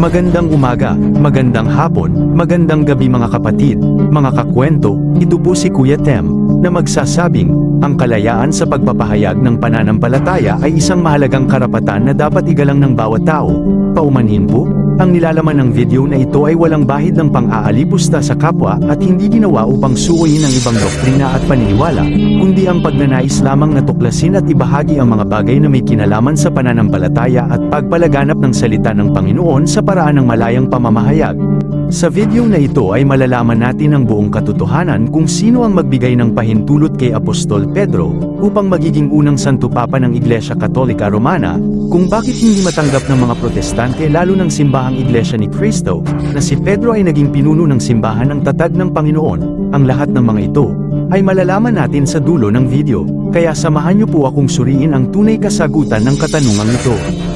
Magandang umaga, magandang hapon, magandang gabi mga kapatid, mga kakwento, ito po si Kuya Tem, na magsasabing, ang kalayaan sa pagpapahayag ng pananampalataya ay isang mahalagang karapatan na dapat igalang ng bawat tao. Paumanhin po, ang nilalaman ng video na ito ay walang bahid ng pang-aalipusta sa kapwa at hindi ginawa upang suwayin ang ibang doktrina at paniniwala, kundi ang pagnanais lamang na tuklasin at ibahagi ang mga bagay na may kinalaman sa pananampalataya at pagpalaganap ng salita ng Panginoon sa paraan ng malayang pamamahayag. Sa video na ito ay malalaman natin ang buong katotohanan kung sino ang magbigay ng pahintulot kay Apostol Pedro, upang magiging unang Santo Papa ng Iglesia Katolika Romana, kung bakit hindi matanggap ng mga protestante lalo ng simbahang Iglesia ni Cristo, na si Pedro ay naging pinuno ng simbahan ng tatag ng Panginoon, ang lahat ng mga ito, ay malalaman natin sa dulo ng video, kaya samahan niyo po akong suriin ang tunay kasagutan ng katanungang ito.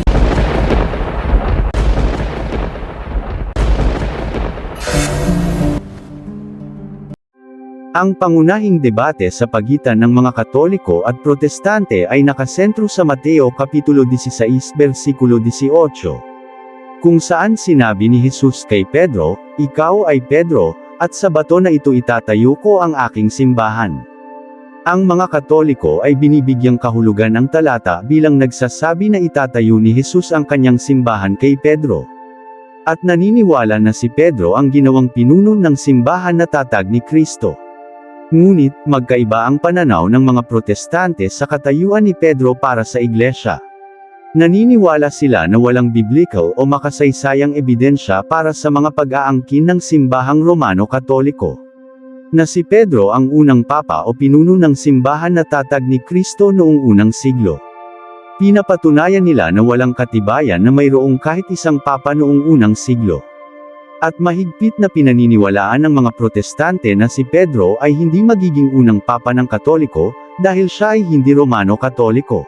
Ang pangunahing debate sa pagitan ng mga Katoliko at Protestante ay nakasentro sa Mateo Kapitulo 16 versikulo 18. Kung saan sinabi ni Jesus kay Pedro, Ikaw ay Pedro, at sa bato na ito itatayo ko ang aking simbahan. Ang mga Katoliko ay binibigyang kahulugan ang talata bilang nagsasabi na itatayo ni Jesus ang kanyang simbahan kay Pedro. At naniniwala na si Pedro ang ginawang pinuno ng simbahan na tatag ni Kristo. Ngunit, magkaiba ang pananaw ng mga protestante sa katayuan ni Pedro para sa iglesia. Naniniwala sila na walang biblical o makasaysayang ebidensya para sa mga pag-aangkin ng simbahang Romano-Katoliko. Na si Pedro ang unang papa o pinuno ng simbahan na tatag ni Kristo noong unang siglo. Pinapatunayan nila na walang katibayan na mayroong kahit isang papa noong unang siglo. At mahigpit na pinaniniwalaan ng mga protestante na si Pedro ay hindi magiging unang papa ng katoliko, dahil siya ay hindi Romano-Katoliko.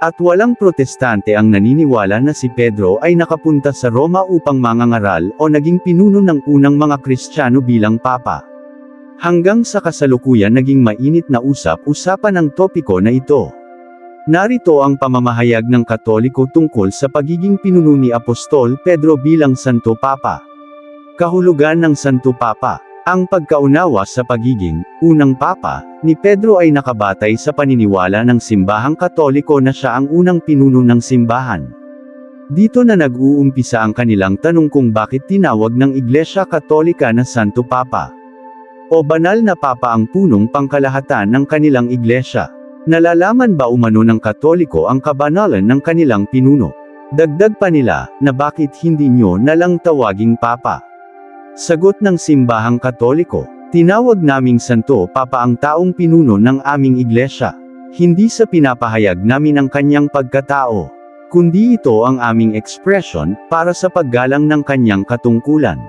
At walang protestante ang naniniwala na si Pedro ay nakapunta sa Roma upang mangangaral o naging pinuno ng unang mga Kristiyano bilang papa. Hanggang sa kasalukuyan naging mainit na usap-usapan ang topiko na ito. Narito ang pamamahayag ng Katoliko tungkol sa pagiging pinuno ni Apostol Pedro bilang Santo Papa. Kahulugan ng Santo Papa. Ang pagkaunawa sa pagiging unang papa ni Pedro ay nakabatay sa paniniwala ng simbahang katoliko na siya ang unang pinuno ng simbahan. Dito na nag-uumpisa ang kanilang tanong kung bakit tinawag ng Iglesia Katolika na Santo Papa. O banal na papa ang punong pangkalahatan ng kanilang iglesia. Nalalaman ba umano ng Katoliko ang kabanalan ng kanilang pinuno? Dagdag pa nila, na bakit hindi nyo nalang tawaging papa? Sagot ng simbahang katoliko, tinawag naming santo papa ang taong pinuno ng aming iglesia. Hindi sa pinapahayag namin ang kanyang pagkatao, kundi ito ang aming expression, para sa paggalang ng kanyang katungkulan.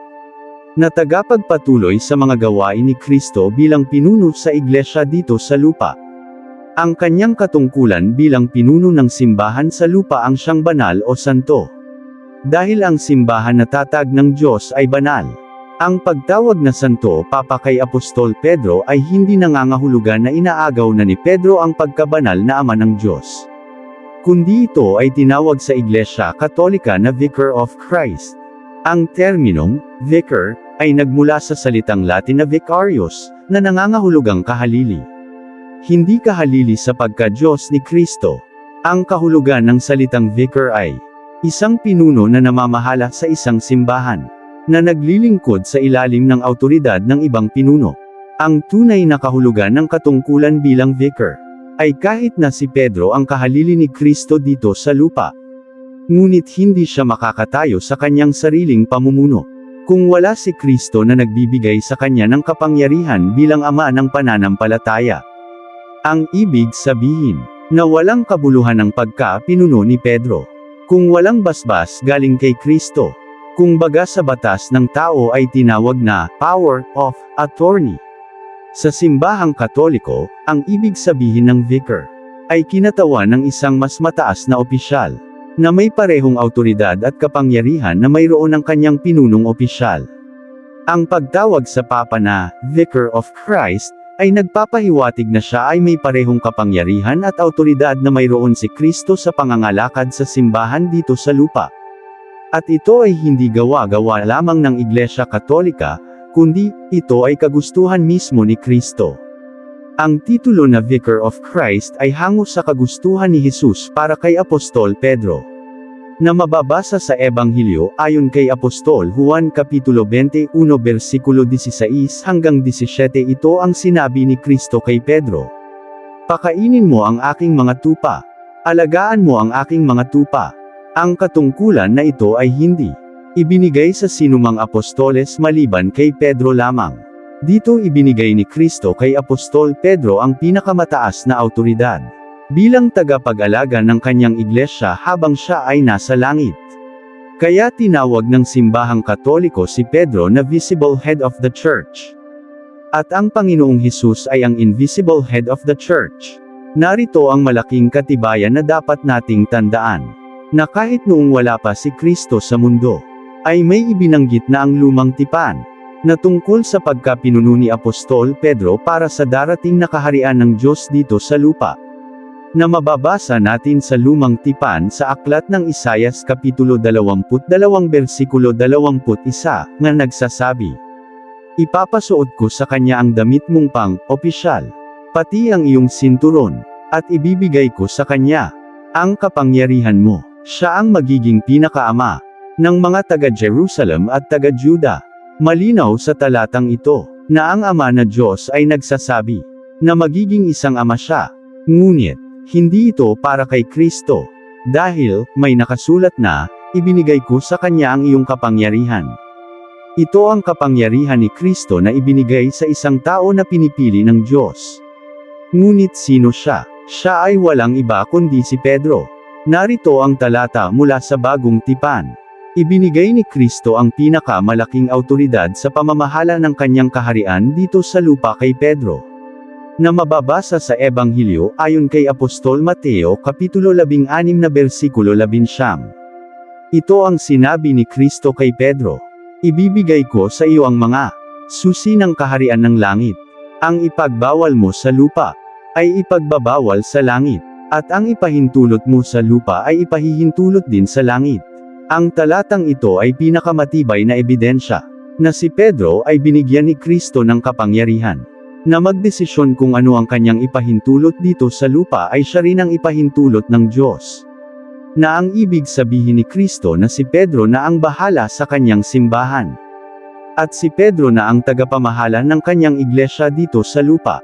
Na tagapagpatuloy sa mga gawain ni Kristo bilang pinuno sa iglesia dito sa lupa. Ang kanyang katungkulan bilang pinuno ng simbahan sa lupa ang siyang banal o santo. Dahil ang simbahan na tatag ng Diyos ay banal. Ang pagtawag na Santo Papa kay Apostol Pedro ay hindi nangangahulugan na inaagaw na ni Pedro ang pagkabanal na ama ng Diyos. Kundi ito ay tinawag sa Iglesia Katolika na Vicar of Christ. Ang terminong, vicar, ay nagmula sa salitang Latin na vicarius, na nangangahulugang kahalili. Hindi kahalili sa pagka-Diyos ni Kristo. Ang kahulugan ng salitang vicar ay isang pinuno na namamahala sa isang simbahan na naglilingkod sa ilalim ng autoridad ng ibang pinuno. Ang tunay na kahulugan ng katungkulan bilang vicar ay kahit na si Pedro ang kahalili ni Kristo dito sa lupa. Ngunit hindi siya makakatayo sa kanyang sariling pamumuno. Kung wala si Kristo na nagbibigay sa kanya ng kapangyarihan bilang ama ng pananampalataya. Ang ibig sabihin, na walang kabuluhan ng pagka-pinuno ni Pedro. Kung walang basbas galing kay Kristo, kung baga sa batas ng tao ay tinawag na power of attorney. Sa simbahang katoliko, ang ibig sabihin ng vicar ay kinatawan ng isang mas mataas na opisyal na may parehong autoridad at kapangyarihan na mayroon ng kanyang pinunong opisyal. Ang pagtawag sa papa na Vicar of Christ ay nagpapahiwatig na siya ay may parehong kapangyarihan at autoridad na mayroon si Kristo sa pangangalakad sa simbahan dito sa lupa. At ito ay hindi gawa-gawa lamang ng Iglesia Katolika, kundi, ito ay kagustuhan mismo ni Kristo. Ang titulo na Vicar of Christ ay hango sa kagustuhan ni Jesus para kay Apostol Pedro. Na mababasa sa Ebanghelyo ayon kay Apostol Juan Kapitulo 21 versikulo 16 hanggang 17 ito ang sinabi ni Kristo kay Pedro. Pakainin mo ang aking mga tupa. Alagaan mo ang aking mga tupa. Ang katungkulan na ito ay hindi ibinigay sa sinumang apostoles maliban kay Pedro lamang. Dito ibinigay ni Kristo kay Apostol Pedro ang pinakamataas na autoridad bilang tagapag-alaga ng kanyang iglesia habang siya ay nasa langit. Kaya tinawag ng simbahang katoliko si Pedro na visible head of the church. At ang Panginoong Hesus ay ang invisible head of the church. Narito ang malaking katibayan na dapat nating tandaan na kahit noong wala pa si Kristo sa mundo, ay may ibinanggit na ang lumang tipan, na tungkol sa pagkapinuno ni Apostol Pedro para sa darating na kaharian ng Diyos dito sa lupa. Na mababasa natin sa lumang tipan sa aklat ng Isayas Kapitulo 22 versikulo 21 na nagsasabi, Ipapasuot ko sa kanya ang damit mong pang, opisyal, pati ang iyong sinturon, at ibibigay ko sa kanya, ang kapangyarihan mo. Siya ang magiging pinakaama ng mga taga-Jerusalem at taga-Juda. Malinaw sa talatang ito, na ang Ama na Diyos ay nagsasabi, na magiging isang ama siya. Ngunit, hindi ito para kay Kristo. Dahil, may nakasulat na, ibinigay ko sa Kanya ang iyong kapangyarihan. Ito ang kapangyarihan ni Kristo na ibinigay sa isang tao na pinipili ng Diyos. Ngunit sino siya? Siya ay walang iba kundi si Pedro. Narito ang talata mula sa bagong tipan. Ibinigay ni Kristo ang pinakamalaking autoridad sa pamamahala ng kanyang kaharian dito sa lupa kay Pedro. Na mababasa sa Ebanghelyo ayon kay Apostol Mateo Kapitulo 16 na versikulo 11. Ito ang sinabi ni Kristo kay Pedro. Ibibigay ko sa iyo ang mga susi ng kaharian ng langit. Ang ipagbawal mo sa lupa ay ipagbabawal sa langit. At ang ipahintulot mo sa lupa ay ipahihintulot din sa langit. Ang talatang ito ay pinakamatibay na ebidensya, na si Pedro ay binigyan ni Kristo ng kapangyarihan, na magdesisyon kung ano ang kanyang ipahintulot dito sa lupa ay siya rin ang ipahintulot ng Diyos. Na ang ibig sabihin ni Kristo na si Pedro na ang bahala sa kanyang simbahan. At si Pedro na ang tagapamahala ng kanyang iglesia dito sa lupa.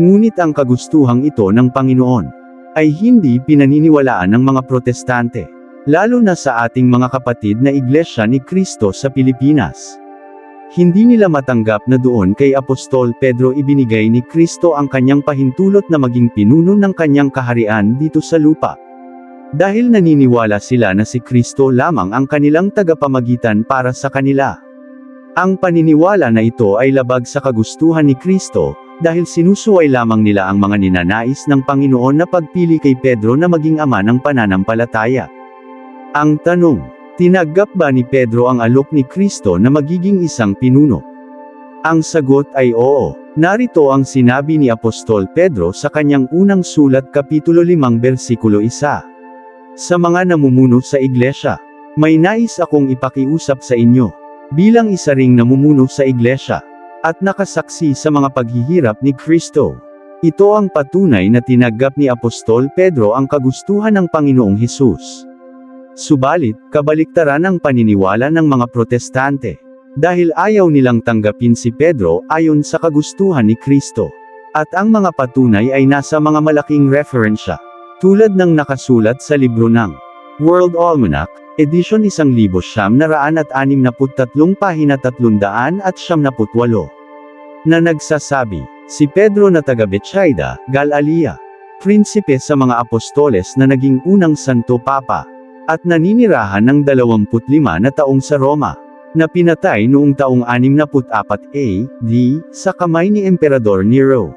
Ngunit ang kagustuhang ito ng Panginoon, ay hindi pinaniniwalaan ng mga protestante. Lalo na sa ating mga kapatid na Iglesia ni Kristo sa Pilipinas. Hindi nila matanggap na doon kay Apostol Pedro ibinigay ni Kristo ang kanyang pahintulot na maging pinuno ng kanyang kaharian dito sa lupa. Dahil naniniwala sila na si Kristo lamang ang kanilang tagapamagitan para sa kanila. Ang paniniwala na ito ay labag sa kagustuhan ni Kristo, dahil sinusuway lamang nila ang mga ninanais ng Panginoon na pagpili kay Pedro na maging ama ng pananampalataya. Ang tanong, tinagap ba ni Pedro ang alok ni Kristo na magiging isang pinuno? Ang sagot ay oo. Narito ang sinabi ni Apostol Pedro sa kanyang unang sulat Kapitulo 5 versikulo 1. Sa mga namumuno sa iglesia, may nais akong ipakiusap sa inyo, bilang isa ring namumuno sa iglesia, at nakasaksi sa mga paghihirap ni Kristo. Ito ang patunay na tinagap ni Apostol Pedro ang kagustuhan ng Panginoong Hesus. Subalit, kabaliktaran ang paniniwala ng mga protestante. Dahil ayaw nilang tanggapin si Pedro ayon sa kagustuhan ni Kristo. At ang mga patunay ay nasa mga malaking referensya. Tulad ng nakasulat sa libro ng World Almanac, edisyon 1963 pahina 300 at 78. Na nagsasabi, si Pedro na taga Betsaida, Galalia, prinsipe sa mga apostoles na naging unang santo papa, at naninirahan ng 25 na taong sa Roma, na pinatay noong taong 64 AD, sa kamay ni Emperador Nero.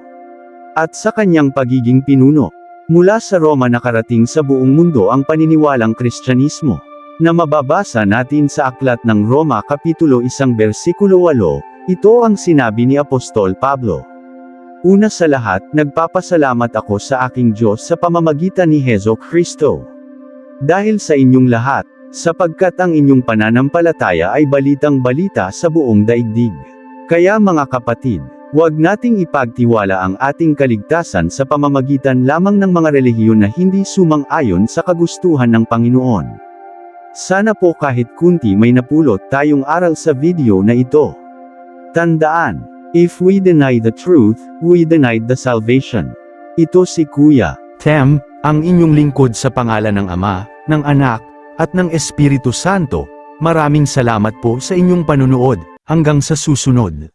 At sa kanyang pagiging pinuno, mula sa Roma nakarating sa buong mundo ang paniniwalang Kristyanismo na mababasa natin sa aklat ng Roma Kapitulo 1 versikulo 8, ito ang sinabi ni Apostol Pablo. Una sa lahat, nagpapasalamat ako sa aking Diyos sa pamamagitan ni Hezo Kristo. Dahil sa inyong lahat, Sapagkat ang inyong pananampalataya ay balitang balita sa buong daigdig. Kaya mga kapatid, huwag nating ipagtiwala ang ating kaligtasan sa pamamagitan lamang ng mga relihiyon na hindi sumang-ayon sa kagustuhan ng Panginoon. Sana po kahit kunti may napulot tayong aral sa video na ito. Tandaan, if we deny the truth, we denied the salvation. Ito si Kuya. Tem, ang inyong lingkod sa pangalan ng Ama, ng Anak, at ng Espiritu Santo, maraming salamat po sa inyong panunood, hanggang sa susunod.